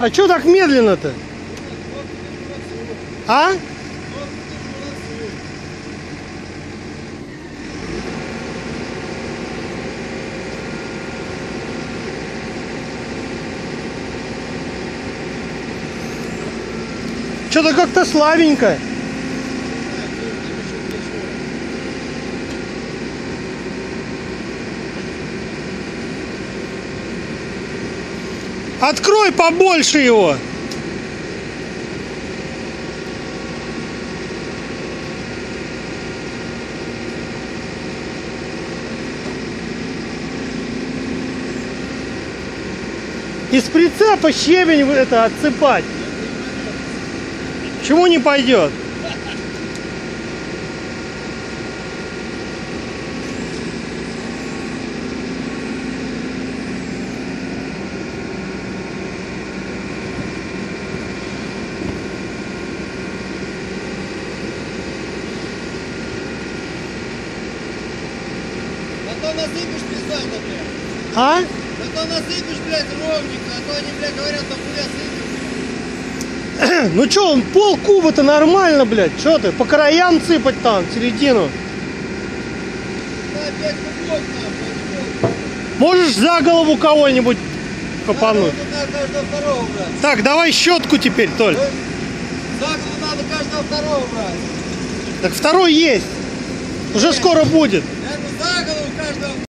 А что так медленно-то? А? Что-то как-то слабенько. Открой побольше его. Из прицепа щебень это отсыпать. Чему не пойдет? А то насыпешь пизда, блядь. А? Насыпешь, блядь, ровненько, а то они, блядь, говорят, там сыпешь. Ну что, он пол куба-то нормально, блядь. Что ты, по краям сыпать там, середину? Можешь за голову кого-нибудь копануть? Второго. Так, давай щетку теперь, Толь. За голову надо каждого второго брать. Так второй есть. Уже скоро будет. Это за голову каждого